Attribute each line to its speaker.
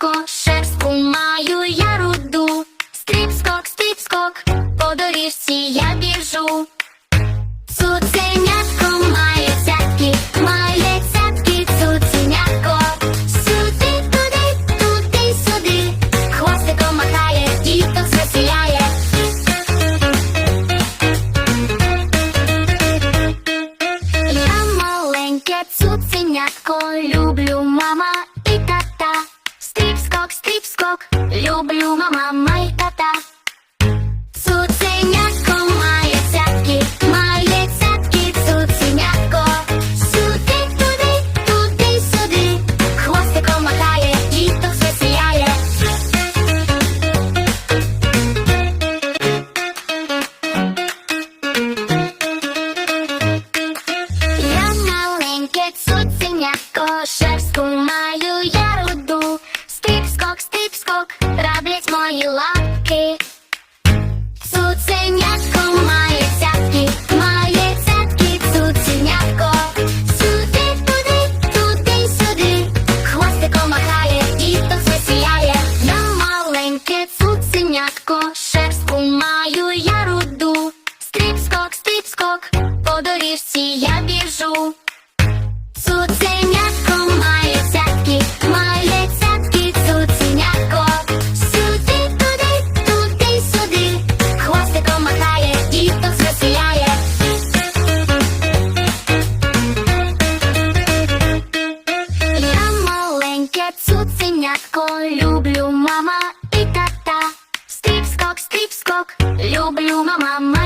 Speaker 1: стріпскок, шерстку маю я руду, стріпскок, стріпскок, по доріжці я біжу. Цуценятко має сятки, має цятки, цуценятко, сюди, туди, туди, сюди, хвостиком махає, діток звеселяє. Я маленьке цуценятко люблю. Люблю мама, май цуценятко, шерстку маю я руду. Стріп, скок, стип, скок, по доріжці я біжу. Цуценятко має цятки, має цятки, цуценятко. Сюди, туди, туди, сюди. Хвостиком махає, діток звеселяє. Я маленьке цуценятко, люблю мама люблю мама,